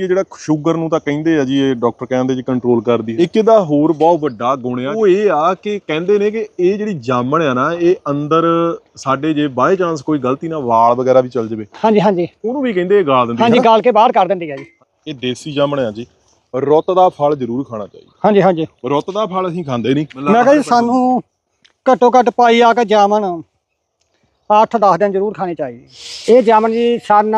ਇਹ ਜਿਹੜਾ ਸ਼ੂਗਰ ਨੂੰ ਤਾਂ ਕਹਿੰਦੇ ਆ ਜੀ ਇਹ ਡਾਕਟਰ ਕਹਿੰਦੇ ਜੀ ਕੰਟਰੋਲ ਕਰਦੀ ਹੈ। ਇੱਕ ਇਹਦਾ ਹੋਰ ਬਹੁਤ ਵੱਡਾ ਗੁਣ ਆ ਉਹ ਇਹ ਆ ਕਿ ਕਹਿੰਦੇ ਨੇ ਕਿ ਇਹ ਜਿਹੜੀ ਜਾਮਣ ਆ ਨਾ ਇਹ ਅੰਦਰ ਸਾਡੇ ਜੇ ਬਾਈ ਚਾਂਸ ਕੋਈ ਗਲਤੀ ਨਾਲ ਵਾਲ ਵਗੈਰਾ ਵੀ ਚਲ ਜਾਵੇ ਹਾਂਜੀ ਹਾਂਜੀ। ਉਹਨੂੰ ਵੀ ਕਹਿੰਦੇ ਇਹ ਗਾਲ ਦਿੰਦੀ ਹਾਂਜੀ ਗਾਲ ਕੇ ਬਾਹਰ ਕਰ ਦਿੰਦੀ ਹੈ ਜੀ। ਇਹ ਦੇਸੀ ਜਾਮਣ ਆ ਜੀ ਰੁੱਤ ਦਾ ਫਲ ਜ਼ਰੂਰ ਖਾਣਾ ਚਾਹੀਦਾ। ਹਾਂਜੀ ਹਾਂਜੀ। ਰੁੱਤ ਦਾ ਫਲ ਅਸੀਂ ਖਾਂਦੇ ਨਹੀਂ। ਮੈਂ ਕਿਹਾ ਜੀ ਸਾਨੂੰ ਘੱਟੋ ਘੱਟ ਪਾਈ ਆ ਕੇ ਜਾਮਨ 8-10 ਦਿਨ ਜ਼ਰੂਰ ਖਾਣੀ ਚਾਹੀਦੀ। ਇਹ ਜਾਮਨ ਜੀ ਸਨ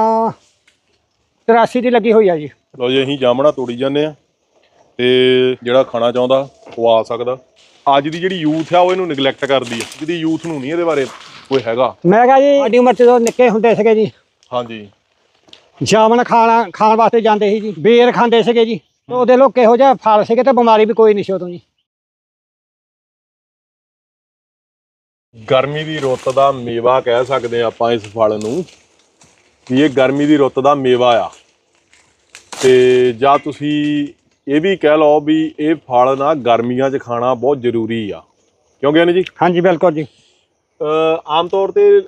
83 ਦੀ ਲੱਗੀ ਹੋਈ ਆ ਜੀ। ਲੋ ਜੀ ਅਸੀਂ ਜਾਮਣਾ ਤੋੜੀ ਜਾਂਦੇ ਆ ਤੇ ਜਿਹੜਾ ਖਾਣਾ ਚਾਹੁੰਦਾ ਉਹ ਆ ਸਕਦਾ। ਅੱਜ ਦੀ ਜਿਹੜੀ ਯੂਥ ਆ ਉਹ ਇਹਨੂੰ ਨੈਗਲੈਕਟ ਕਰਦੀ ਆ। ਜਿਹਦੀ ਯੂਥ ਨੂੰ ਨਹੀਂ ਇਹਦੇ ਬਾਰੇ ਕੋਈ ਹੈਗਾ। ਮੈਂ ਕਿਹਾ ਜੀ ਸਾਡੀ ਉਮਰ ਚ ਜਦੋਂ ਨਿੱਕੇ ਹੁੰਦੇ ਸੀਗੇ ਜੀ। ਹਾਂਜੀ। ਜਾਮਨ ਖਾਣਾ ਖਾਣ ਵਾਸਤੇ ਜਾਂਦੇ ਸੀ ਜੀ। ਬੇਰ ਖਾਂਦੇ ਸੀਗੇ ਜੀ। ਤੇ ਉਹਦੇ ਲੋਕ ਕਿਹੋ ਜਿਹਾ ਫਲ ਸੀਗੇ ਤੇ ਬਿਮਾਰੀ ਵੀ ਕੋਈ ਨਹੀਂ ਸੀ ਉਦੋਂ ਜੀ। ਗਰਮੀ ਦੀ ਰੁੱਤ ਦਾ ਮੇਵਾ ਕਹਿ ਸਕਦੇ ਆ ਆਪਾਂ ਇਸ ਫਲ ਨੂੰ। ਵੀ ਇਹ ਗਰਮੀ ਦੀ ਰੁੱਤ ਦਾ ਮੇਵਾ ਆ। ਤੇ ਜਾਂ ਤੁਸੀਂ ਇਹ ਵੀ ਕਹਿ ਲਓ ਵੀ ਇਹ ਫਲ ਨਾ ਗਰਮੀਆਂ 'ਚ ਖਾਣਾ ਬਹੁਤ ਜ਼ਰੂਰੀ ਆ। ਕਿਉਂਕਿ ਇਹਨੇ ਜੀ? ਹਾਂਜੀ ਬਿਲਕੁਲ ਜੀ। ਆਮ ਤੌਰ ਤੇ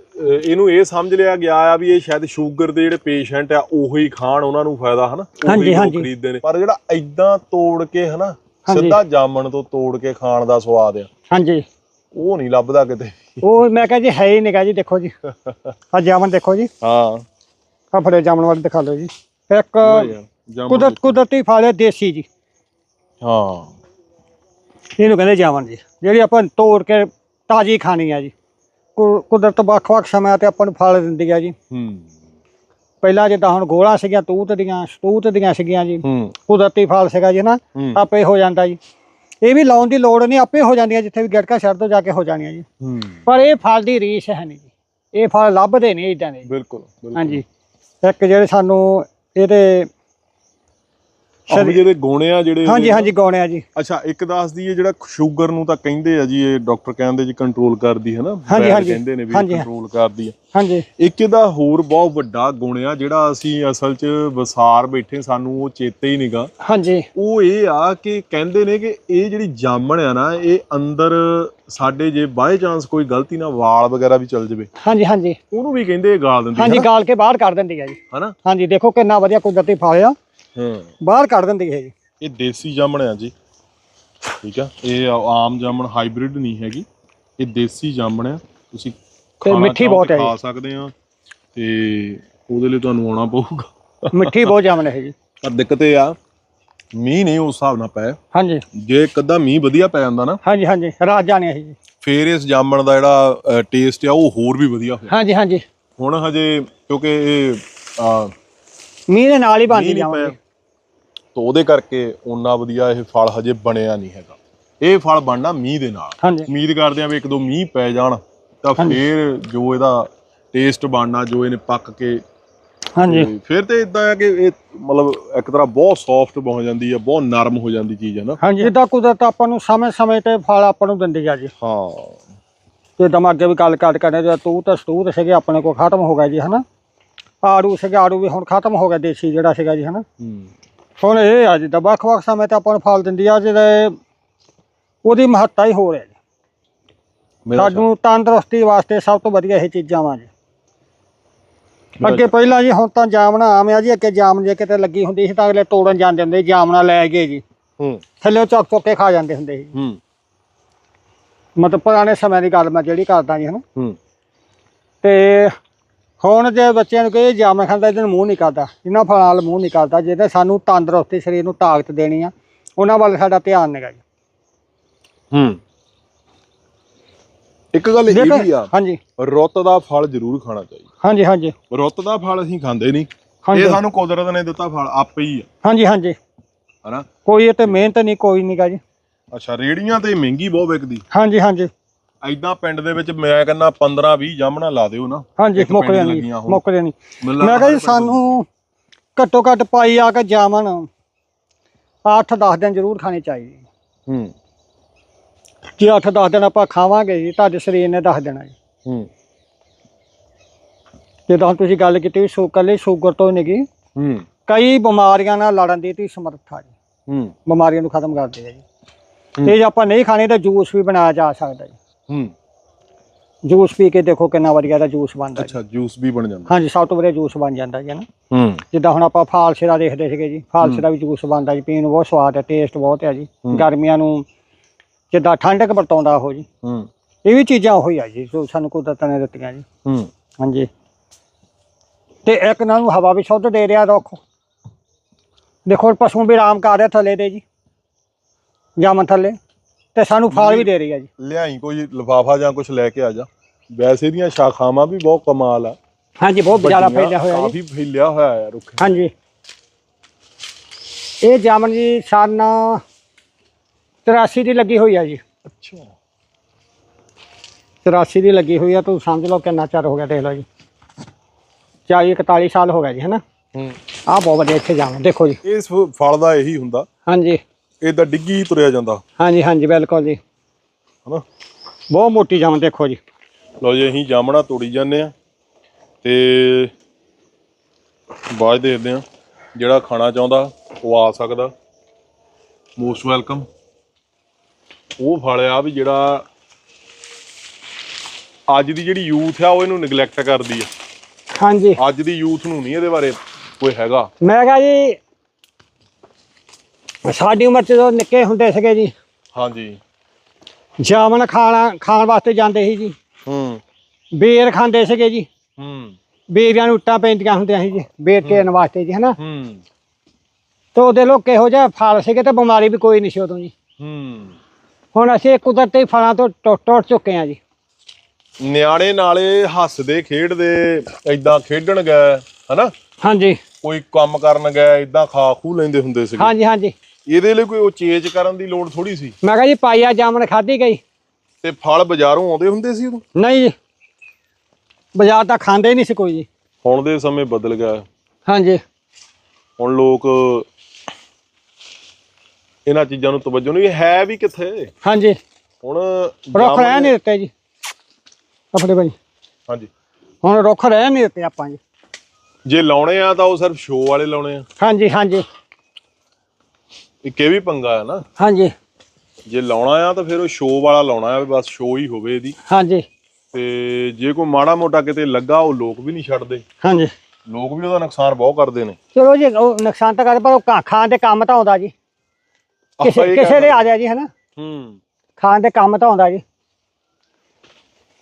ਇਹਨੂੰ ਇਹ ਸਮਝ ਲਿਆ ਗਿਆ ਆ ਵੀ ਇਹ ਸ਼ਾਇਦ ਸ਼ੂਗਰ ਦੇ ਜਿਹੜੇ ਪੇਸ਼ੈਂਟ ਆ ਉਹੀ ਖਾਣ ਉਹਨਾਂ ਨੂੰ ਫਾਇਦਾ ਹਨਾ? ਹਾਂਜੀ, ਹਾਂਜੀ। ਖਰੀਦਦੇ ਨੇ। ਪਰ ਜਿਹੜਾ ਐਦਾਂ ਤੋੜ ਕੇ ਹਨਾ। ਸਿੱਧਾ ਜਾਮਣ ਤੋਂ ਤੋੜ ਕੇ ਖਾਣ ਦਾ ਸਵਾਦ ਆ। ਹਾਂਜੀ। ਉਹ ਨਹੀਂ ਲੱਭਦਾ ਕਿਤੇ। ਉਹ ਮੈਂ ਕਿਹਾ ਜੀ ਹੈ ਹੀ ਨਿਕਾ ਜੀ ਦੇਖੋ ਜੀ। ਆ ਜਾਮਨ ਦੇਖੋ ਜੀ। ਹਾਂ। ਆ ਫੜੇ ਜਾਮਨ ਵਾਲੇ ਦਿਖਾ ਲਓ ਜੀ। ਇੱਕ ਜਾਮਣ ਕੁਦਰਤ ਕੁਦਰਤੀ ਫਲ ਹੈ ਦੇਸੀ ਜੀ। ਹਾਂ। ਇਹਨੂੰ ਕਹਿੰਦੇ ਜਾਮਨ ਜੀ। ਜਿਹੜੀ ਆਪਾਂ ਤੋੜ ਕੇ ਤਾਜ਼ੀ ਖਾਣੀ ਆ ਜੀ। ਕੁਦਰਤ ਵੱਖ-ਵੱਖ ਸਮਿਆਂ ਤੇ ਆਪਾਂ ਨੂੰ ਫਲ ਦਿੰਦੀ ਆ ਜੀ। ਹੂੰ। ਪਹਿਲਾਂ ਜਿੱਦਾਂ ਹੁਣ ਗੋਲਾ ਸੀਗੀਆਂ ਤੂਤ ਦੀਆਂ ਸਤੂਤ ਦੀਆਂ ਸੀਗੀਆਂ ਜੀ। ਕੁਦਰਤੀ ਫਲ ਸੀਗਾ ਜੀ ਨਾ ਆਪੇ ਹੋ ਜਾਂਦਾ ਜੀ। ਇਹ ਵੀ ਲਾਉਣ ਦੀ ਲੋੜ ਨਹੀਂ ਆਪੇ ਹੋ ਜਾਂਦੀਆਂ ਜਿੱਥੇ ਵੀ ਗਟਕਾ ਛੱਡ ਦੋ ਜਾ ਕੇ ਹੋ ਜਾਣੀਆਂ ਜੀ। ਪਰ ਇਹ ਫਲ ਦੀ ਰੀਸ ਹੈ ਨਹੀਂ ਜੀ। ਇਹ ਫਲ ਲੱਭਦੇ ਨਹੀਂ ਇਦਾਂ ਦੇ ਬਿਲਕੁਲ। ਹਾਂਜੀ। ਇੱਕ ਜਿਹੜੇ ਸਾਨੂੰ ਇਹਦੇ ਆਹ ਵੀ ਜਿਹੜੇ ਗੁਣ ਆ ਜਿਹੜੇ ਹਾਂਜੀ ਹਾਂਜੀ ਗਾਉਣੇ ਆ ਜੀ ਅੱਛਾ ਇੱਕ ਦੱਸ ਦਈਏ ਜਿਹੜਾ ਸ਼ੂਗਰ ਨੂੰ ਤਾਂ ਕਹਿੰਦੇ ਆ ਜੀ ਇਹ ਡਾਕਟਰ ਕਹਿੰਦੇ ਜੀ ਕੰਟਰੋਲ ਕਰਦੀ ਹੈ ਨਾ ਹਾਂਜੀ, ਹਾਂਜੀ। ਕਹਿੰਦੇ ਨੇ ਵੀ ਹਾਂਜੀ। ਕੰਟਰੋਲ ਕਰਦੀ ਆ ਹਾਂਜੀ ਇੱਕ ਇਹਦਾ ਹੋਰ ਬਹੁਤ ਵੱਡਾ ਗੁਣ ਆ ਜਿਹੜਾ ਅਸੀਂ ਅਸਲ 'ਚ ਵਸਾਰ ਬੈਠੇ ਸਾਨੂੰ ਉਹ ਚੇਤੇ ਹੀ ਨਹੀਂਗਾ ਹਾਂਜੀ ਉਹ ਇਹ ਆ ਕਿ ਕਹਿੰਦੇ ਨੇ ਕਿ ਇਹ ਜਿਹੜੀ ਜਾਮਣ ਆ ਨਾ ਇਹ ਅੰਦਰ ਸਾਡੇ ਜੇ ਬਾਈ ਚਾਂਸ ਕੋਈ ਗਲਤੀ ਨਾਲ ਵਾਲ ਵਗੈਰਾ ਵੀ ਚਲ ਜਾਵੇ ਹਾਂਜੀ ਹਾਂਜੀ। ਉਹਨੂੰ ਵੀ ਕਹਿੰਦੇ ਗਾਲ ਦਿੰਦੀ ਹਾਂਜੀ ਗਾਲ ਕੇ ਬਾਹਰ ਕੱਢ ਦਿੰਦੀ ਹੈ ਜੀ। ਹਨਾ? ਹਾਂਜੀ ਦੇਖੋ ਕਿੰਨਾ ਵਧੀਆ ਕੁਦਰਤੀ ਫਲ ਆ ਹਾਂ। ਬਾਹਰ ਕੱਢ ਦਿੰਦੀ ਹੈ ਜੀ। ਇਹ ਦੇਸੀ ਜਾਮਣ ਆ ਜੀ। ਠੀਕ ਆ? ਇਹ ਆਮ ਜਾਮਣ ਹਾਈਬ੍ਰਿਡ ਨਹੀਂ ਹੈਗੀ। ਇਹ ਦੇਸੀ ਜਾਮਣ ਆ। ਤੁਸੀਂ ਖਾਣਾ ਮਿੱਠੀ ਬਹੁਤ ਤੇ ਹੈ। ਖਾ ਸਕਦੇ ਆ। ਤੇ ਉਹਦੇ ਲਈ ਤੁਹਾਨੂੰ ਆਉਣਾ ਪਊਗਾ। ਮਿੱਠੀ ਬਹੁਤ ਜਾਮਨ ਹੈ ਜੀ। ਪਰ ਦਿੱਕਤ ਇਹ ਆ ਮੀਂਹ ਨਹੀਂ ਉਸ ਹਿਸਾਬ ਨਾਲ ਪਿਆ ਹਾਂਜੀ। ਜੇ ਕਦਾ ਮੀਂਹ ਵਧੀਆ ਪੈ ਜਾਂਦਾ ਨਾ ਹਾਂਜੀ ਹਾਂਜੀ ਰਾਤ ਜਾਣੇ ਜੀ। ਫੇਰ ਇਸ ਜਾਮਣ ਦਾ ਜਿਹੜਾ ਟੇਸਟ ਆ ਉਹ ਹੋਰ ਵੀ ਵਧੀਆ ਹੋਇਆ ਹਾਂਜੀ ਹਾਂਜੀ। ਹੁਣ ਹਜੇ ਕਿਉਂਕਿ ਇਹ ਮੀਂਹ ਦੇ ਨਾਲ ਹੀ ਮੀਂਹ ਬਣਦੀ ਨਹੀਂ ਪਿਆ। ਜਾਵਾਂਗੇ ਤਾਂ ਉਹਦੇ ਕਰਕੇ ਓਨਾ ਵਧੀਆ ਇਹ ਫਲ ਹਜੇ ਬਣਿਆ ਨਹੀਂ ਹੈਗਾ। ਇਹ ਫਲ ਬਣਨਾ ਮੀਂਹ ਦੇ ਨਾਲ। ਹਾਂਜੀ। ਉਮੀਦ ਕਰਦੇ ਆ ਵੀ ਇੱਕ ਦੋ ਮੀਂਹ ਪੈ ਜਾਣ ਤਾਂ। ਫੇਰ ਜੋ ਇਹਦਾ ਟੇਸਟ ਬਣਨਾ ਜੋ ਇਹਨੇ ਪੱਕ ਕੇ ਹਾਂਜੀ। ਤੇ ਫਿਰ ਤੇ ਇਦਾਂ ਆ ਕਿ ਇਹ ਮਤਲਬ ਇੱਕ ਤਰ੍ਹਾਂ ਬਹੁਤ ਸੌਫਟ ਹੋ ਜਾਂਦੀ ਹੈ ਬਹੁਤ ਨਰਮ ਹੋ ਜਾਂਦੀ ਚੀਜ਼ ਹੈ ਨਾ। ਹਾਂਜੀ ਜਿੱਦਾਂ ਕੁਦਰਤ ਆਪਾਂ ਨੂੰ ਸਮੇਂ-ਸਮੇਂ ਤੇ ਫਲ ਆਪਾਂ ਨੂੰ ਦਿੰਦੀ ਆ ਜੀ। ਹਾਂ। ਤੇ ਦਮ ਅੱਗੇ ਵੀ ਗੱਲ ਕਰ ਕਰਨੇ ਜੇ ਤੂੰ ਤਾਂ ਸਤੂਤ ਸੀਗੇ ਆਪਣੇ ਕੋਲ ਖਤਮ ਹੋ ਗਿਆ ਜੀ ਹਨਾ। ਆੜੂ ਸੀਗੇ ਆੜੂ ਵੀ ਹੁਣ ਖਤਮ ਹੋ ਗਿਆ ਦੇਸੀ ਜਿਹੜਾ ਸੀਗਾ ਜੀ ਹਨਾ। ਹੂੰ। ਹੁਣ ਇਹ ਆ ਜਿੱਦਾਂ ਵੱਖ-ਵੱਖ ਸਮੇਂ ਤੇ ਆਪਾਂ ਨੂੰ ਫਲ ਦਿੰਦੀ ਆ ਜਿਹੜੇ ਉਹਦੀ ਮਹੱਤਤਾ ਹੀ ਹੋ ਰਿਹਾ ਜੀ ਸਾਨੂੰ ਤੰਦਰੁਸਤੀ ਵਾਸਤੇ ਸਭ ਤੋਂ ਵਧੀਆ ਇਹ ਚੀਜ਼ਾਂ ਵਾਂ ਜੀ। ਅੱਗੇ ਪਹਿਲਾਂ ਜੀ ਹੁਣ ਤਾਂ ਜਾਮਣਾ ਆਮ ਆ ਜੀ ਅੱਗੇ ਜਾਮਨ ਜੇ ਕਿਤੇ ਲੱਗੀ ਹੁੰਦੀ ਸੀ ਤਾਂ ਅਗਲੇ ਤੋੜਨ ਜਾਂਦੇ ਹੁੰਦੇ ਜਾਮਣਾ ਲੈ ਗਏ ਜੀ। ਹੂੰ। ਥੱਲੇ ਚੁੱਕ ਚੁੱਕ ਕੇ ਖਾ ਜਾਂਦੇ ਹੁੰਦੇ ਸੀ। ਹੂੰ। ਮਤਲਬ ਪੁਰਾਣੇ ਸਮੇਂ ਦੀ ਗੱਲ ਮੈਂ ਜਿਹੜੀ ਕਰਦਾ ਜੀ ਹਨਾ। ਹੂੰ। ਤੇ ਹੁਣ ਜੇ ਬੱਚਿਆਂ ਨੂੰ ਕਹੇ ਜਾਮਣ ਖਾਂਦਾ ਇਹਦੇ ਨੂੰ ਮੂੰਹ ਨਹੀਂ ਕਰਦਾ। ਇਹਨਾਂ ਫਲਾਂ ਵੱਲ ਮੂੰਹ ਨਹੀਂ ਕਰਦਾ ਜਿਹਦੇ ਸਾਨੂੰ ਤੰਦਰੁਸਤੀ ਸਰੀਰ ਨੂੰ ਤਾਕਤ ਦੇਣੀ ਆ ਉਹਨਾਂ ਵੱਲ ਸਾਡਾ ਧਿਆਨ ਨਿਗਾ ਜੀ। ਹੂੰ। ਇੱਕ ਗੱਲ ਇਹ ਵੀ ਆ ਹਾਂਜੀ। ਰੁੱਤ ਦਾ ਫਲ ਜ਼ਰੂਰ ਖਾਣਾ ਚਾਹੀਦਾ। ਹਾਂਜੀ ਹਾਂਜੀ। ਰੁੱਤ ਦਾ ਫਲ ਅਸੀਂ ਖਾਂਦੇ ਨਹੀਂ। ਇਹ ਸਾਨੂੰ ਕੁਦਰਤ ਨੇ ਦਿੱਤਾ ਫਲ ਆਪੇ ਹੀ ਆ। ਹਾਂਜੀ ਹਾਂਜੀ। ਹਨਾ? ਕੋਈ ਇਹ ਤੇ ਮਿਹਨਤ ਨਹੀਂ ਕੋਈ ਨਹੀਂਗਾ ਜੀ। ਅੱਛਾ ਰੇੜੀਆਂ ਤੇ ਮਹਿੰਗੀ ਬਹੁਤ ਵਿਕਦੀ। ਹਾਂਜੀ ਹਾਂਜੀ। ਐਦਾਂ ਪਿੰਡ ਦੇ ਵਿੱਚ ਮੈਂ ਕਹਿੰਦਾ 15 20 ਜਾਮਣਾ ਲਾ ਦਿਓ ਨਾ। ਹਾਂਜੀ ਮੁੱਕ ਜਾਣੀ। ਮੁੱਕ ਜਾਣੀ ਮੈਂ ਲੱਗਦਾ ਕਿਹਾ ਜੀ ਹਰ ਪਿੰਡ ਸਾਨੂੰ ਘੱਟੋ ਘੱਟ ਪਾਈ ਆ ਕੇ ਜਾਮਣ 8-10 ਦਿਨ ਜ਼ਰੂਰ ਖਾਣੀ ਚਾਹੀਦੀ। ਹੂੰ। ਜੇ 8-10 ਦਿਨ ਆਪਾਂ ਖਾਵਾਂਗੇ ਜੀ ਤੁਹਾਡੇ ਸਰੀਰ ਨੇ ਦੱਸ ਦੇਣਾ ਜੀ। ਹੂੰ। ਜਿੱਦਾਂ ਤੁਸੀਂ ਗੱਲ ਕੀਤੀ ਸੂ ਕੱਲੇ ਸ਼ੂਗਰ ਤੋਂ ਨਹੀਂ ਹੂੰ। ਕਈ ਬਿਮਾਰੀਆਂ ਨਾਲ ਲੜਨ ਦੀ ਤੀ ਸਮਰੱਥਾ ਜੀ। ਹੂੰ। ਬਿਮਾਰੀਆਂ ਨੂੰ ਖਤਮ ਕਰਦੇ ਆ ਜੀ। ਤੇ ਜੇ ਆਪਾਂ ਨਹੀਂ ਖਾਣੇ ਤਾਂ ਜੂਸ ਵੀ ਬਣਾਇਆ ਜਾ ਸਕਦਾ ਜੀ। ਹੂੰ। ਜੂਸ ਪੀ ਕੇ ਦੇਖੋ ਕਿੰਨਾ ਵਧੀਆ ਦਾ ਜੂਸ ਬਣਦਾ। ਅੱਛਾ ਜੂਸ ਵੀ ਬਣ ਜਾਂਦਾ। ਹਾਂਜੀ ਸਭ ਤੋਂ ਵਧੀਆ ਜੂਸ ਬਣ ਜਾਂਦਾ ਜੀ ਨਾ ਹੂੰ। ਜਿੱਦਾਂ ਹੁਣ ਆਪਾਂ ਫਾਲਸੇ ਦਾ ਦੇਖਦੇ ਸੀਗੇ ਜੀ ਫਾਲਸੇ ਦਾ ਵੀ ਜੂਸ ਬਣਦਾ ਜੀ ਪੀਣ ਨੂੰ ਬਹੁਤ ਸਵਾਦ ਹੈ ਟੇਸਟ ਬਹੁਤ ਹੈ ਜੀ। ਗਰਮੀਆਂ ਨੂੰ ਜਿੱਦਾਂ ਠੰਡਕ ਵਰਤਾਉਂਦਾ ਉਹ ਜੀ। ਹੂੰ। ਇਹ ਵੀ ਚੀਜ਼ਾਂ ਉਹੀ ਆ ਜੀ ਜੋ ਸਾਨੂੰ ਕੁਦਰਤ ਨੇ ਦਿੱਤੀਆਂ ਜੀ। ਹੂੰ। ਹਾਂਜੀ। ਤੇ ਇੱਕ ਨਾਲ ਨੂੰ ਹਵਾ ਵੀ ਸ਼ੁੱਧ ਦੇ ਰਿਹਾ ਰੁੱਖ। ਦੇਖੋ ਪਸ਼ੂ ਵੀ ਆਰਾਮ ਕਰ ਰਿਹਾ ਥੱਲੇ ਤੇ ਜੀ। ਜਾਮਨ ਥੱਲੇ। ਤੇ ਸਾਨੂੰ ਫਲ ਵੀ ਦੇ ਰਹੀ ਆ ਜੀ। ਲਿਆਈ ਕੋਈ ਲਫਾਫਾ ਜਾਂ ਕੁਝ ਲੈ ਕੇ ਆ ਜਾ। ਵੈਸੇ ਦੀਆਂ ਸ਼ਾਖਾਵਾਂ ਵੀ ਬਹੁਤ ਕਮਾਲ ਆ। ਹਾਂਜੀ ਬਹੁਤ ਜ਼ਿਆਦਾ ਫੈਲਿਆ ਹੋਇਆ ਜੀ। ਕਾਫੀ ਫੈਲਿਆ ਹੋਇਆ ਹੈ ਰੁੱਖ। ਹਾਂਜੀ। ਇਹ ਜਾਮਨ ਜੀ ਸਨ 83 ਦੀ ਲੱਗੀ ਹੋਈ ਆ ਜੀ। ਅੱਛਾ। 83 ਦੀ ਲੱਗੀ ਹੋਈ ਆ ਤੁਸੀਂ ਸਮਝ ਲਓ ਕਿੰਨਾ ਚਿਰ ਹੋ ਗਿਆ ਦੇਖ ਲਓ ਜੀ। 40 41 ਸਾਲ ਹੋ ਗਿਆ ਜੀ ਹੈਨਾ? ਹੂੰ। ਆਹ ਬਹੁਤ ਵਧੀਆ ਇੱਥੇ ਜਾਮਨ ਦੇਖੋ ਜੀ। ਇਸ ਫਲ ਦਾ ਇਹੀ ਹੁੰਦਾ। ਹਾਂਜੀ। ਇਹਦਾ ਡਿੱਗੀ ਹੀ ਤੁਰਿਆ ਜਾਂਦਾ। ਹਾਂਜੀ ਹਾਂਜੀ ਬਿਲਕੁਲ ਜੀ। ਹਨਾ? ਬਹੁਤ ਮੋਟੀ ਜਾਮਨ ਦੇਖੋ ਜੀ। ਲਓ ਜੀ ਅਸੀਂ ਜਾਮਣਾ ਤੋੜੀ ਜਾਂਦੇ ਆ। ਤੇ ਬਾਅਦ ਦੇਖਦੇ ਆ ਜਿਹੜਾ ਖਾਣਾ ਚਾਹੁੰਦਾ ਉਹ ਆ ਸਕਦਾ। ਮੋਸਟ ਵੈਲਕਮ ਉਹ ਫਲ ਆ ਵੀ ਜਿਹੜਾ ਅੱਜ ਦੀ ਜਿਹੜੀ ਯੂਥ ਆ ਉਹ ਇਹਨੂੰ ਨੈਗਲੈਕਟ ਕਰਦੀ ਆ। ਹਾਂਜੀ। ਅੱਜ ਦੀ ਯੂਥ ਨੂੰ ਨਹੀਂ ਇਹਦੇ ਬਾਰੇ ਕੋਈ ਹੈਗਾ। ਮੈਂ ਕਿਹਾ ਜੀ ਸਾਡੀ ਉਮਰ 'ਚ ਜਦੋਂ ਨਿੱਕੇ ਹੁੰਦੇ ਸੀਗੇ ਜੀ। ਹਾਂਜੀ। ਜਾਮਨ ਖਾਣਾ ਖਾਣ ਵਾਸਤੇ ਜਾਂਦੇ ਸੀ ਜੀ। ਹੂੰ। ਬੇਰ ਖਾਂਦੇ ਸੀਗੇ ਜੀ। ਹੂੰ। ਬੇਰੀਆਂ ਨੂੰ ਉੱਟਾਂ ਪੈਂਦੀਆਂ ਹੁੰਦੀਆਂ ਸੀ ਜੀ ਬੇਰ ਕੇਰਨ ਵਾਸਤੇ ਜੀ ਹਨਾ। ਹੂੰ। ਤੇ ਉਹਦੇ ਲੋਕ ਕਿਹੋ ਜਿਹਾ ਫਲ ਸੀਗੇ ਤੇ ਬਿਮਾਰੀ ਵੀ ਕੋਈ ਨਹੀਂ ਸੀ ਉਦੋਂ ਜੀ। ਹੂੰ। ਹੁਣ ਅਸੀਂ ਕੁਦਰਤੀ ਫਲਾਂ ਤੋਂ ਟੁੱਟ ਟੁੱਟ ਚੁੱਕੇ ਆ ਜੀ। ਨਿਆਣੇ ਨਾਲੇ ਹੱਸਦੇ ਖੇਡਦੇ ਏਦਾਂ ਖੇਡਣ ਗਏ ਹਨਾ? ਹਾਂਜੀ। ਕੋਈ ਕੰਮ ਕਰਨ ਗਏ ਏਦਾਂ ਖਾ ਖੂ ਲੈਂਦੇ ਹੁੰਦੇ ਸੀਗੇ। ਹਾਂਜੀ ਹਾਂਜੀ। ਇਹਦੇ ਲਈ ਕੋਈ ਉਹ ਚੇਂਜ ਕਰਨ ਦੀ ਲੋੜ ਥੋੜੀ ਸੀ? ਮੈਂ ਕਿਹਾ ਜੀ ਪਾਈਆ ਜਾਮਨ ਖਾਧੀ ਗਈ। ਤੇ ਫਲ ਬਾਜ਼ਾਰੋਂ ਆਉਂਦੇ ਹੁੰਦੇ ਸੀ ਉਦੋਂ? ਨਹੀਂ ਜੀ। ਬਾਜ਼ਾਰ ਤਾਂ ਖਾਂਦੇ ਨਹੀਂ ਸੀ ਕੋਈ ਜੀ। ਹੁਣ ਦੇ ਸਮੇਂ ਬਦਲ ਗਿਆ। ਹਾਂਜੀ। ਹੁਣ ਲੋਕ ਇਹਨਾਂ ਚੀਜ਼ਾਂ ਨੂੰ ਤਵੱਜੋ ਨਹੀਂ ਹੈ ਵੀ ਕਿੱਥੇ? ਹਾਂਜੀ। ਹੁਣ ਰੁੱਖ ਰਹਿ ਨਹੀਂ ਦਿੱਤੇ ਜੀ। ਆਪਣੇ ਭਾਈ। ਹਾਂਜੀ। ਹੁਣ ਰੁੱਖ ਰਹਿ ਨਹੀਂ ਦਿੱਤੇ ਆਪਾਂ ਜੀ। ਜੇ ਲਾਉਣੇ ਆ ਤਾਂ ਉਹ ਸਿਰਫ ਸ਼ੋਅ ਵਾਲੇ ਲਾਉਣੇ ਆ। ਹਾਂਜੀ ਹਾਂਜੀ। ਇੱਕ ਇਹ ਵੀ ਪੰਗਾ ਹੈ ਨਾ। ਹਾਂਜੀ। ਜੇ ਲਾਉਣਾ ਆ ਤਾਂ ਫਿਰ ਉਹ ਸ਼ੋਅ ਵਾਲਾ ਲਾਉਣਾ ਆ ਬਸ ਸ਼ੋਅ ਹੀ ਹੋਵੇ ਇਹਦੀ। ਹਾਂਜੀ। ਤੇ ਜੇ ਕੋਈ ਮਾੜਾ ਮੋਟਾ ਕਿਤੇ ਲੱਗਾ ਉਹ ਲੋਕ ਵੀ ਨਹੀਂ ਛੱਡਦੇ। ਹਾਂਜੀ। ਲੋਕ ਵੀ ਉਹਦਾ ਨੁਕਸਾਨ ਬਹੁਤ ਕਰਦੇ ਨੇ। ਚਲੋ ਜੀ ਉਹ ਨੁਕਸਾਨ ਤਾਂ ਕਰਦੇ ਪਰ ਉਹ ਖਾ- ਦੇ ਕੰਮ ਤਾਂ ਆਉਂਦਾ ਜੀ। ਕਿਸੇ ਦੇ ਆ। ਜਾ ਜੀ ਹਨਾ? ਹੂੰ। ਖਾਣ ਦੇ ਕੰਮ ਤਾਂ ਆਉਂਦਾ ਜੀ।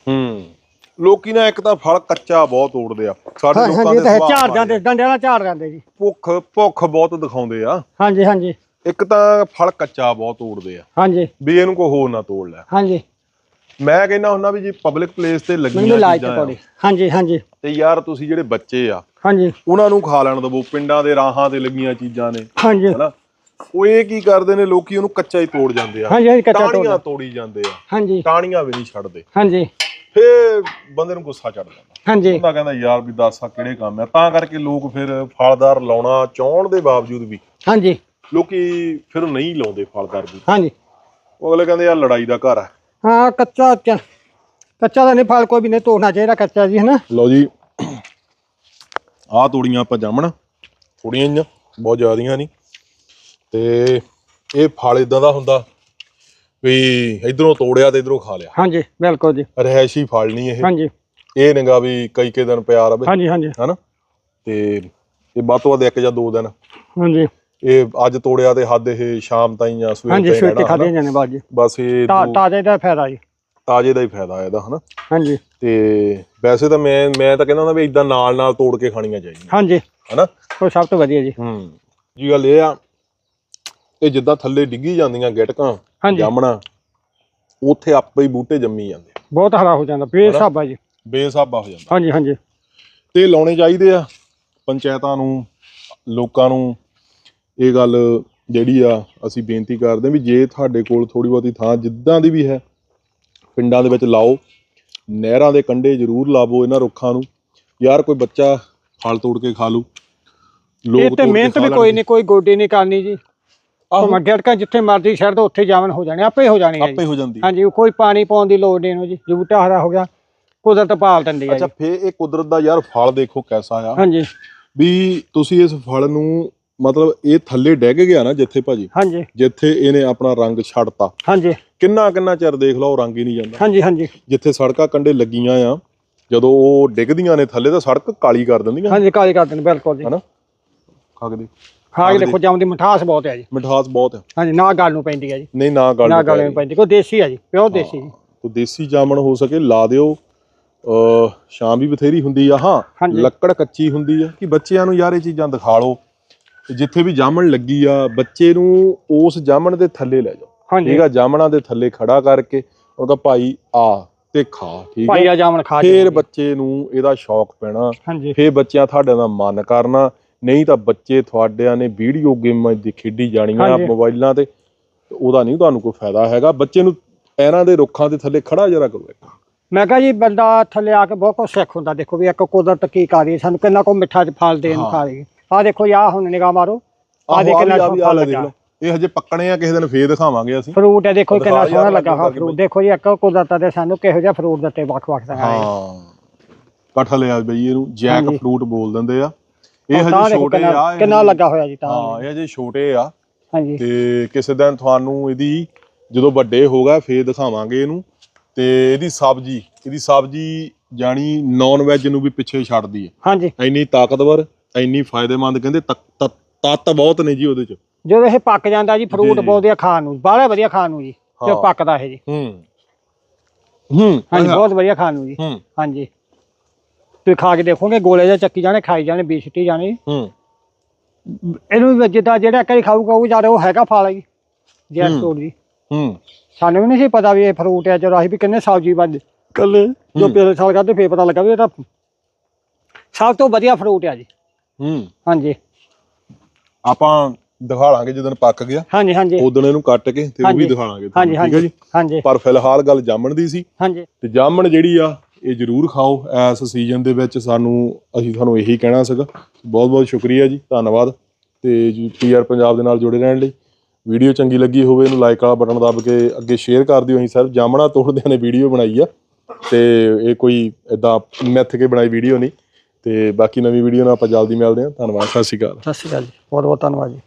ਹੂੰ। ਲੋਕੀ ਨਾ ਇੱਕ ਤਾਂ ਫਲ ਕੱਚਾ ਬਹੁਤ ਤੋੜਦੇ ਆ। ਸਾਡੇ ਲੋਕਾਂ ਹਾਂਜੀ ਦੇ ਤਾਂ ਝਾੜ ਜਾਂਦੇ ਡੰਡਿਆਂ ਨਾਲ ਝਾੜ ਜਾਂਦੇ ਜੀ। ਭੁੱਖ ਭੁੱਖ ਬਹੁਤ ਦਿਖਾਉਂਦੇ ਆ। ਹਾਂਜੀ ਹਾਂਜੀ। ਇੱਕ ਤਾਂ ਫਲ ਕੱਚਾ ਬਹੁਤ ਤੋੜਦੇ ਆ। ਹਾਂਜੀ। ਵੀ ਇਹਨੂੰ ਕੋਈ ਹੋਰ ਨਾ ਤੋੜ ਲੈ। ਹਾਂਜੀ। ਮੈਂ ਕਹਿੰਦਾ ਹੁੰਦਾ ਵੀ ਜੀ ਪਬਲਿਕ ਪਲੇਸ ਤੇ ਮੈਨੂੰ ਲੱਗੀਆਂ ਲਾਈਕ ਚੀਜ਼ਾਂ ਪਕੌੜੀ ਹਾਂਜੀ ਹਾਂਜੀ। ਤੇ ਯਾਰ ਤੁਸੀਂ ਜਿਹੜੇ ਬੱਚੇ ਆ ਹਾਂਜੀ। ਉਹਨਾਂ ਨੂੰ ਖਾ ਲੈਣ ਦਿਵੋ ਪਿੰਡਾਂ ਦੇ ਰਾਹਾਂ ਤੇ ਲੱਗੀਆਂ ਚੀਜ਼ਾਂ ਨੇ ਹਾਂਜੀ। ਹਨਾ? ਉਹ ਇਹ ਕੀ ਕਰਦੇ ਨੇ ਲੋਕੀ ਉਹਨੂੰ ਕੱਚਾ ਹੀ ਤੋੜ ਜਾਂਦੇ ਆ। ਹਾਂਜੀ ਹਾਂਜੀ ਕੱਚਾ ਤੋੜ ਟਾਹਣੀਆਂ ਤੋੜੀ ਜਾਂਦੇ ਆ। ਹਾਂਜੀ। ਟਾਹਣੀਆਂ ਵੀ ਨਹੀਂ ਛੱਡਦੇ। ਹਾਂਜੀ। ਫੇਰ ਬੰਦੇ ਨੂੰ ਗੁੱਸਾ ਚੜ ਜਾਂਦਾ। ਹਾਂਜੀ। ਬੰਦਾ ਕਹਿੰਦਾ ਯਾਰ ਵੀ ਦੱਸ ਆ ਕਿਹੜੇ ਕੰਮ ਆ? ਤਾਂ ਕਰਕੇ ਲੋਕ ਫਿਰ ਫਲਦਾਰ ਲਾਉਣਾ ਚਾਹਣ ਦੇ ਬਾਵਜੂਦ ਵੀ ਹਾਂਜੀ। ਲੋਕੀ ਫਿਰ ਨਹੀਂ ਲਾਉਂਦੇ ਫਲਦਾਰ ਵੀ ਹਾਂਜੀ। ਉਹ ਅਗਲੇ ਕਹਿੰਦੇ ਯਾਰ ਲੜਾਈ ਦਾ ਘਰ ਹੈ ਹਾਂ ਕੱਚਾ ਕੱਚਾ ਤਾਂ ਨਹੀਂ ਫਲ ਕੋਈ ਵੀ ਨਹੀਂ ਤੋੜਨਾ ਚਾਹੀਦਾ ਕੱਚਾ ਜੀ ਹਨਾ? ਲਓ ਜੀ। ਆਹ ਤੋੜੀਆਂ ਆਪਾਂ ਜਾਮਣ। ਥੋੜੀਆਂ ਜਿਹੀਆਂ ਬਹੁਤ ਜ਼ਿਆਦੀਆਂ ਨਹੀਂ। ਤੇ ਇਹ ਫਲ ਇਦਾਂ ਦਾ ਹੁੰਦਾ ਵੀ ਇਧਰੋਂ ਤੋੜਿਆ ਤੇ ਇਧਰੋਂ ਖਾ ਲਿਆ। ਹਾਂਜੀ ਬਿਲਕੁਲ ਜੀ। ਰਹਿਸ਼ੀ ਫਲ ਨਹੀਂ ਇਹ। ਹਾਂਜੀ। ਇਹ ਨਹੀਂਗਾ ਵੀ ਕਈ ਕਈ ਦਿਨ ਪਿਆ ਰਵੇ। ਹਾਂਜੀ ਹਾਂਜੀ। ਹਨਾ? ਤੇ ਇਹ ਵੱਧ ਤੋਂ ਵੱਧ ਇੱਕ ਜਾਂ ਦੋ ਦਿਨ। ਹਾਂਜੀ। ਇਹ ਅੱਜ ਤੋੜਿਆ ਤੇ ਹੱਦ ਇਹ ਸ਼ਾਮ ਤਾਈਂ ਜਾਂ ਸਵੇਰ ਹਾਂਜੀ ਸਵੇਰ ਤੇ ਖਾਦੇ। ਜਾਂਦੇ ਬਾਅਦ ਜੀ। ਬਸ ਇਹ ਤਾਜ਼ੇ ਦਾ ਫਾਇਦਾ ਜੀ। ਤਾਜ਼ੇ ਦਾ ਹੀ ਫਾਇਦਾ ਇਹਦਾ ਹਨਾ? ਹਾਂਜੀ। ਤੇ ਵੈਸੇ ਤਾਂ ਮੈਂ ਮੈਂ ਤਾਂ ਕਹਿੰਦਾ ਹੁੰਦਾ ਵੀ ਇਦਾਂ ਨਾਲ ਨਾਲ ਤੋੜ ਕੇ ਖਾਣੀਆਂ ਚਾਹੀਦੀਆਂ। ਹਾਂਜੀ। ਹਨਾ? ਉਹ ਸਭ ਤੋਂ ਵਧੀਆ ਜੀ। ਹੂੰ। ਜੀ ਗੱਲ ਇਹ ਆ ਇਹ ਜਿੱਦਾਂ ਥੱਲੇ ਡਿੱਗੀ ਜਾਂਦੀਆਂ ਗਿਟਕਾਂ ਹਾਂਜੀ। ਜਾਮਣਾ ਉੱਥੇ ਆਪੇ ਹੀ ਬੂਟੇ ਜੰਮੀ ਜਾਂਦੇ। ਬਹੁਤ ਹਰਾ ਹੋ ਜਾਂਦਾ ਬੇਸਾਬਾ ਜੀ। ਬੇਸਾਬਾ ਹੋ ਜਾਂਦਾ। ਹਾਂਜੀ ਹਾਂਜੀ। ਤੇ ਲਾਉਣੇ ਚਾਹੀਦੇ ਆ ਪੰਚਾਇਤਾਂ ਨੂੰ ਲੋਕਾਂ ਨੂੰ। ਇਹ ਗੱਲ ਜਿਹੜੀ ਆ ਅਸੀਂ ਬੇਨਤੀ ਕਰਦੇ ਹਾਂ ਵੀ ਜੇ ਤੁਹਾਡੇ ਕੋਲ ਥੋੜੀ ਬਹੁਤੀ ਥਾਂ ਜਿੱਦਾਂ ਦੀ ਵੀ ਹੈ ਪਿੰਡਾਂ ਦੇ ਵਿੱਚ ਲਾਓ ਨਹਿਰਾਂ ਦੇ ਕੰਢੇ ਜ਼ਰੂਰ ਲਾਵੋ ਇਹਨਾਂ ਰੁੱਖਾਂ ਨੂੰ। ਯਾਰ ਕੋਈ ਬੱਚਾ ਫਲ ਤੋੜ ਕੇ ਖਾ ਲੂ ਇਹ ਲੋਕ ਤੇ ਤੋੜ ਕੇ ਮਿਹਨਤ ਖਾ ਵੀ ਕੋਈ ਲੈਣਗੇ। ਨਹੀਂ ਕੋਈ ਗੋਡੀ ਨਹੀਂ ਕਰਨੀ ਜੀ। ਆਹੋ, ਮੱਗੜਕਾ ਜਿੱਥੇ ਮਰਜ਼ੀ ਛੱਡ ਦੋ ਉੱਥੇ ਜਾਵਨ ਹੋ ਜਾਣੇ ਆਪੇ ਹੋ ਜਾਣੀ ਹੈ ਆਪੇ ਜੀ। ਹੋ ਜਾਂਦੀ ਹਾਂਜੀ ਕੋਈ ਪਾਣੀ ਪਾਉਣ ਦੀ ਲੋੜ ਨਹੀਂ ਇਹਨੂੰ ਜੀ। ਜੇ ਬੂਟਾ ਹਰਾ ਹੋ ਗਿਆ ਕੁਦਰਤ ਪਾਲ ਦਿੰਦੀ ਹੈ ਅੱਛਾ ਜੀ। ਫੇ ਇਹ ਕੁਦਰਤ ਦਾ ਯਾਰ ਫਲ ਦੇਖੋ ਕੈਸਾ ਆ। ਹਾਂਜੀ। ਵੀ ਤੁਸੀਂ ਇਸ ਫਲ ਨੂੰ ਮਤਲਬ ਇਹ ਥੱਲੇ ਡਿੱਗ ਗਿਆ ਨਾ ਜਿੱਥੇ ਭਾਜੀ ਹਾਂਜੀ। ਜਿੱਥੇ ਇਹਨੇ ਆਪਣਾ ਰੰਗ ਛੱਡਤਾ। ਹਾਂਜੀ। ਕਿੰਨਾ ਕਿੰਨਾ ਚਿਰ ਦੇਖ ਲਓ ਰੰਗ ਹੀ ਨਹੀਂ ਜਾਂਦਾ। ਹਾਂਜੀ ਹਾਂਜੀ। ਜਿੱਥੇ ਸੜਕਾਂ ਕੰਢੇ ਲੱਗੀਆਂ ਆ ਜਦੋਂ ਉਹ ਡਿੱਗਦੀਆਂ ਨੇ ਥੱਲੇ ਤਾਂ ਸੜਕ ਕਾਲੀ ਕਰ ਦਿੰਦੀਆਂ। ਹਾਂਜੀ ਕਾਲੀ ਕਰ ਦਿੰਦੇ ਬਿਲਕੁਲ ਜੀ। ਹਨਾ? ਖਾਗਦੀ ਖਾ ਕੇ ਦੇਖੋ ਜਮ ਦੀ ਮਿਠਾਸ ਬਹੁਤ ਹੈ ਜੀ। ਮਿਠਾਸ ਬਹੁਤ ਹੈ। ਹਾਂਜੀ ਨਾ ਗੱਲ ਨੂੰ ਪੈਂਦੀ ਹੈ ਜੀ। ਨਹੀਂ ਨਾ ਗੱਲ ਨਾ ਗੱਲ ਨੂੰ ਪੈਂਦੀ ਕੋਈ ਦੇਸੀ ਹੈ ਜੀ ਪਿਓਰ ਦੇਸੀ ਜੀ। ਤੋ ਦੇਸੀ ਜਾਮਣ ਹੋ ਸਕੇ ਲਾ ਦਿਓ। ਅ ਸ਼ਾਮ ਵੀ ਬਥੇਰੀ ਹੁੰਦੀ ਆ ਹਾਂ। ਲੱਕੜ ਕੱਚੀ ਹੁੰਦੀ ਆ। ਕਿ ਬੱਚਿਆਂ ਨੂੰ ਯਾਰ ਇਹ ਚੀਜ਼ਾਂ ਦਿਖਾ ਲਓ। ਜਿੱਥੇ ਵੀ ਜਾਮਣ ਲੱਗੀ ਆ ਬੱਚੇ ਨੂੰ ਉਸ ਜਾਮਣ ਦੇ ਥੱਲੇ ਲੈ ਜਾਓ। ਠੀਕ ਆ ਜਾਮਣਾਂ ਦੇ ਥੱਲੇ ਖੜਾ ਕਰਕੇ ਉਹਦਾ ਭਾਈ ਆ ਤੇ ਖਾ। ਠੀਕ ਭਾਈ ਹੈ ਆ ਜਾਮਣ ਖਾ ਫੇਰ ਬੱਚੇ ਨੂੰ ਇਹਦਾ ਸ਼ੌਕ ਪੈਣਾ। ਫੇਰ ਬੱਚਿਆਂ ਤੁਹਾਡੇ ਦਾ ਮਨ ਕਰਨਾ। ਨਹੀਂ ਤਾਂ ਬੱਚੇ ਤੁਹਾਡਿਆਂ ਨੇ ਵੀਡੀਓ ਗੇਮਾਂ ਦੀ ਖੇਡੀ ਜਾਣੀਆਂ। ਮੋਬਾਈਲਾਂ ਤੇ ਉਹਦਾ ਨਹੀਂ ਤੁਹਾਨੂੰ ਕੋਈ ਫਾਇਦਾ ਹੈਗਾ। ਬੱਚੇ ਨੂੰ ਪੈਰਾਂ ਦੇ ਰੁੱਖਾਂ ਦੇ ਥੱਲੇ ਖੜਾ ਜਰਾ ਕਰੋ। ਮੈਂ ਕਹਾਂ ਜੀ ਬੰਦਾ ਥੱਲੇ ਆ ਕੇ ਬਹੁਤ ਕੁਝ ਸਿੱਖ ਹੁੰਦਾ। ਦੇਖੋ ਵੀ ਇੱਕ ਕੁਦਰਤ ਕੀ ਕਰ ਰਹੀ ਸਾਨੂੰ ਕਿੰਨਾ ਕੋ ਮਿੱਠਾ ਚ ਫਲ ਦੇਣ। ਖਾ ਰਹੀ ਆ ਦੇਖੋ ਆਹ ਹੁਣ ਨਿਗਾਹ ਮਾਰੋ। ਆ ਦੇ ਕਿੰਨਾ ਸੋਹਣਾ ਲੱਗਾ। ਇਹ ਹਜੇ ਪੱਕਣੇ ਆ ਕਿਸੇ ਦਿਨ ਫੇਰ ਦਿਖਾਵਾਂਗੇ ਅਸੀਂ। ਫਰੂਟ ਹੈ ਦੇਖੋ ਕਿੰਨਾ ਸੋਹਣਾ ਲੱਗਾ ਹਾਂ ਫਰੂਟ। ਦੇਖੋ ਜੀ ਇੱਕ ਕੁਦਰਤ ਦੇ ਸਾਨੂੰ ਕਿਹੋ ਜਿਹਾ ਫਰੂਟ ਦਿੱਤੇ ਵੱਖ-ਵੱਖ ਤਰ੍ਹਾਂ ਦੇ। ਹਾਂ। ਕਠਲ ਆ ਬਈ ਇਹਨੂੰ ਜੈਕ। ਫਰੂਟ ਬੋਲ ਦਿੰਦੇ ਆ। ਇਹ ਤਾਂ ਹਜੇ ਛੋਟੇ ਆ ਕਿੰਨਾ ਲੱਗਾ ਹੋਇਆ ਜੀ ਤਾਂ ਹਾਂ ਇਹ। ਹਜੇ ਛੋਟੇ ਆ। ਹਾਂਜੀ। ਤੇ ਕਿਸੇ ਦਿਨ ਤੁਹਾਨੂੰ ਇਹਦੀ ਜਦੋਂ ਵੱਡੇ ਹੋਗਾ ਫੇਰ ਦਿਖਾਵਾਂਗੇ ਇਹਨੂੰ। ਤੇ ਇਹਦੀ ਸਬਜ਼ੀ ਇਹਦੀ ਸਬਜ਼ੀ ਜਾਣੀ ਨਾਨ ਵੈਜ ਨੂੰ ਵੀ ਪਿੱਛੇ ਛੱਡਦੀ ਹੈ। ਹਾਂਜੀ। ਇੰਨੀ ਤਾਕਤਵਰ ਇੰਨੀ ਫਾਇਦੇਮੰਦ ਕਹਿੰਦੇ ਤੱਤ- ਬਹੁਤ ਨੇ ਜੀ ਉਹਦੇ ਚ। ਜਦੋਂ ਇਹ ਪੱਕ ਜਾਂਦਾ ਜੀ ਫਰੂਟ। ਬਹੁਤ ਵਧੀਆ ਖਾਣ ਨੂੰ। ਬਾਹਲਾ ਵਧੀਆ ਖਾਣ ਨੂੰ ਜੀ। ਜੋ ਪੱਕਦਾ ਇਹ ਜੀ। ਹੂੰ। ਹੂੰ। ਹਾਂਜੀ ਬਹੁਤ ਵਧੀਆ ਖਾਣ ਨੂੰ ਜੀ। ਹਾਂਜੀ। ਤੁਸੀਂ ਖਾ ਕੇ ਦੇਖੋਗੇ ਗੋਲੇ ਜਾਂ ਚੱਕੀ ਜਾਣੇ ਖਾਈ ਜਾਣੇ ਬੀਸਟੀ ਜਾਣੇ। ਹੂੰ। ਇਹਨੂੰ ਵੀ ਜਿੱਦਾਂ ਜਿਹੜਾ ਕਈ ਖਾਊਗਾ ਉਹ ਜ਼ਿਆਦਾ ਉਹ ਹੈਗਾ ਫਲ ਜੀ ਜੈਕ ਹੂੰ। ਫਰੂਟ ਜੀ। ਹੂੰ। ਸਾਨੂੰ ਵੀ ਨਹੀਂ ਸੀ ਪਤਾ ਵੀ ਇਹ ਫਰੂਟ ਹੈ ਜਦੋਂ ਅਸੀਂ ਵੀ ਕਿੰਨੇ ਸਬਜ਼ੀ ਵੱਧ ਕੱਲੇ ਜੋ। ਪਿਛਲੇ ਸਾਲ ਕਰਦੇ ਫੇਰ ਪਤਾ ਲੱਗਾ ਵੀ ਇਹ ਤਾਂ ਸਭ ਤੋਂ ਵਧੀਆ ਫਰੂਟ ਹੈ ਜੀ। ਹੂੰ। ਹਾਂਜੀ। ਆਪਾਂ ਦਿਖਾ ਲਾਂਗੇ ਜਦੋਂ ਪੱਕ ਗਿਆ। ਹਾਂਜੀ ਹਾਂਜੀ। ਉਦੋਂ ਇਹਨੂੰ ਕੱਟ ਕੇ ਤੇ ਉਹ ਵੀ। ਦਿਖਾ ਲਾਂਗੇ ਠੀਕ ਹੈ ਜੀ? ਹਾਂਜੀ। ਪਰ ਫਿਲਹਾਲ ਗੱਲ ਜਾਮਣ ਦੀ ਸੀ ਹਾਂਜੀ। ਤੇ ਜਾਮਣ ਜਿਹੜੀ ਆ ਇਹ ਜਰੂਰ ਖਾਓ ਐਸ ਸੀਜ਼ਨ ਦੇ ਵਿੱਚ ਸਾਨੂੰ, ਅਸੀਂ ਤੁਹਾਨੂੰ ਇਹੀ ਕਹਿਣਾ ਸੀਗਾ। ਬਹੁਤ ਬਹੁਤ ਸ਼ੁਕਰੀਆ ਜੀ, ਧੰਨਵਾਦ। ਤੇ ਜੀ ਪੀਆਰ ਪੰਜਾਬ ਦੇ ਨਾਲ ਜੁੜੇ ਰਹਿਣ ਲਈ। ਵੀਡੀਓ ਚੰਗੀ ਲੱਗੀ ਹੋਵੇ, ਇਹਨੂੰ ਲਾਈਕ ਵਾਲਾ ਬਟਨ ਦਬ ਕੇ ਅੱਗੇ ਸ਼ੇਅਰ ਕਰ ਦਿਓ। ਅਸੀਂ ਸਿਰਫ ਜਾਮਣਾ ਤੋੜਦਿਆਂ ਨੇ ਵੀਡੀਓ ਬਣਾਈ ਆ। ਤੇ ਇਹ ਕੋਈ ਇਦਾਂ ਮਿੱਥ ਕੇ ਬਣਾਈ ਵੀਡੀਓ ਨਹੀਂ। ਤੇ ਬਾਕੀ ਨਵੀਂ ਵੀਡੀਓ ਨਾਲ ਆਪਾਂ ਜਲਦੀ ਮਿਲਦੇ ਹਾਂ। ਧੰਨਵਾਦ, ਸਤਿ ਸ਼੍ਰੀ ਅਕਾਲ। ਸਤਿ ਸ਼੍ਰੀ ਅਕਾਲ ਜੀ। ਬਹੁਤ ਬਹੁਤ ਧੰਨਵਾਦ ਜੀ।